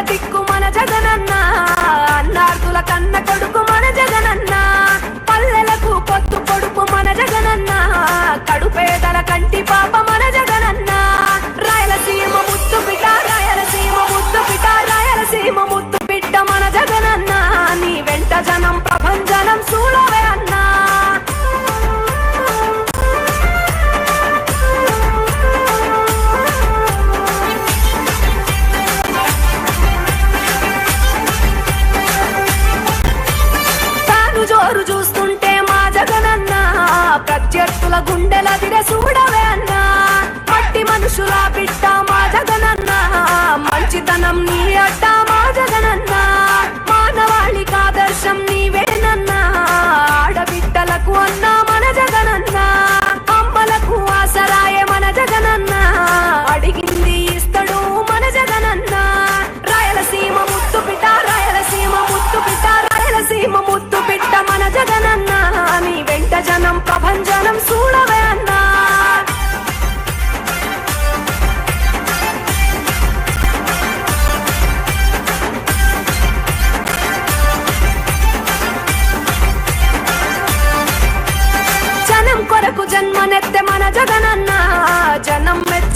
దిక్కు మన జగనన్న. అన్నార్థుల కన్న కొడుకు గుండెల దిరసూ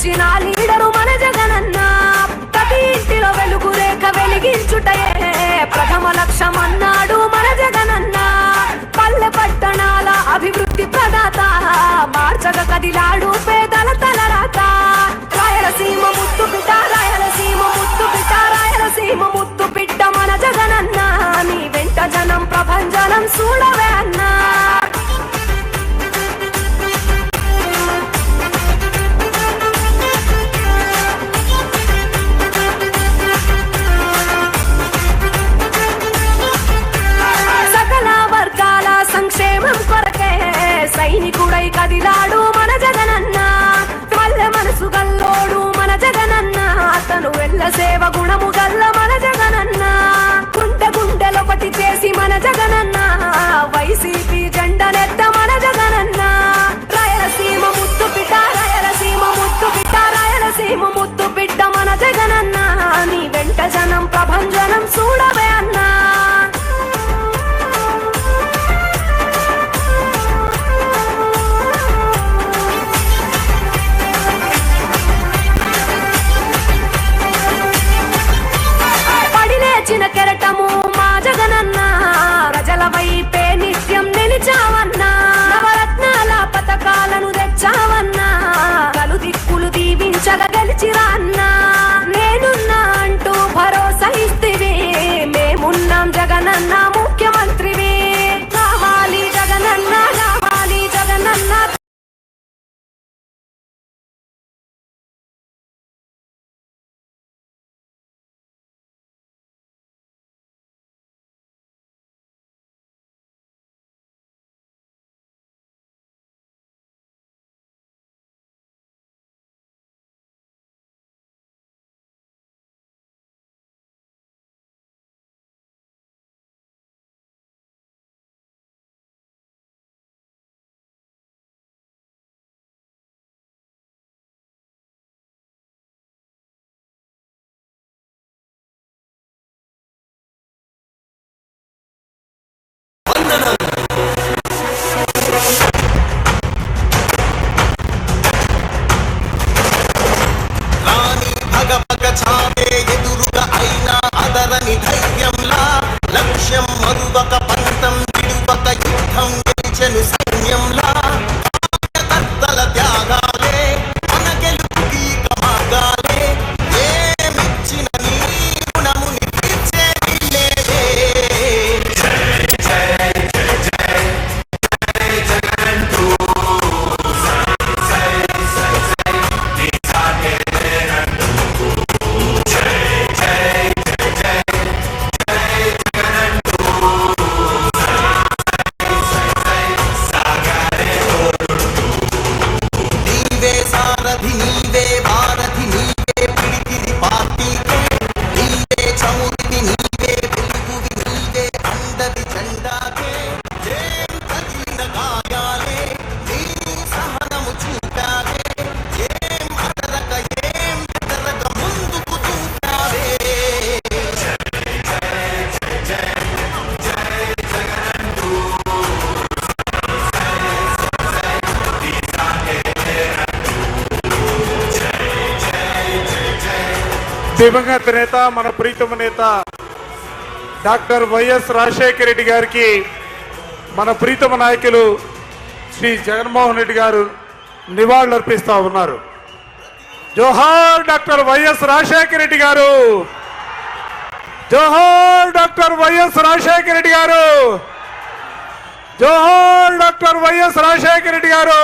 వచ్చిన లీడరు మన జగనన్న. ప్రతి ఇంటిలో వెలుగు రేఖ వెలిగించుటయే ప్రథమ లక్ష్యమన్నాడు మన జగనన్న. పల్లె పట్టణాల అభివృద్ధి ప్రదాత మార్చగ కదిలాడు పేదల తలరాత. రాయలసీమ ముద్దు పిట రాయలసీమ ముద్దు పిట రాయలసీమ ముద్దు పిట్ట మన జగనన్న. నీ వెంట జనం ప్రభంజనం చూడవే అన్న. కదిలాడు మన జగనన్న. వల్ల మనసు గల్లోడు మన జగనన్న. అతను వెళ్ళ సేవ గుణము గల్ల మన జగనన్న. గుండె గుండెలొకటి చేసి మన జగనన్న. దివంగత నేత మన ప్రీతమ నేత డాక్టర్ వైఎస్ రాజశేఖర రెడ్డి గారికి మన ప్రీతమ నాయకులు శ్రీ జగన్మోహన్ రెడ్డి గారు నివాళులర్పిస్తూ ఉన్నారు. జోహార్ doctor Y S Rajasekhara Reddy గారు! జోహార్ doctor Y S Rajasekhara Reddy గారు! జోహార్ doctor Y S Rajasekhara Reddy గారు!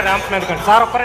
ఒక్కరే ర్యాంప్ సార్ ఒక్కరే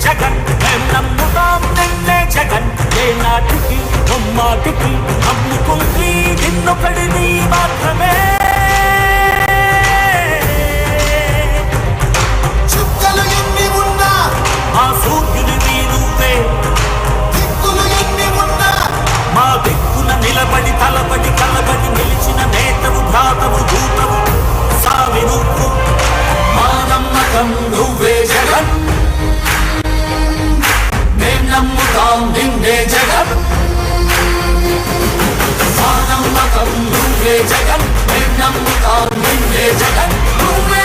జగన్. మేం నమ్ముతాం నిన్నే జగన్. ఏ నాటికి బొమ్మాటికి నువ్వే జగం? జగన్ మా నమ్మకం నువ్వే జగన్ మేం నమ్ముతాం జగం నువ్వే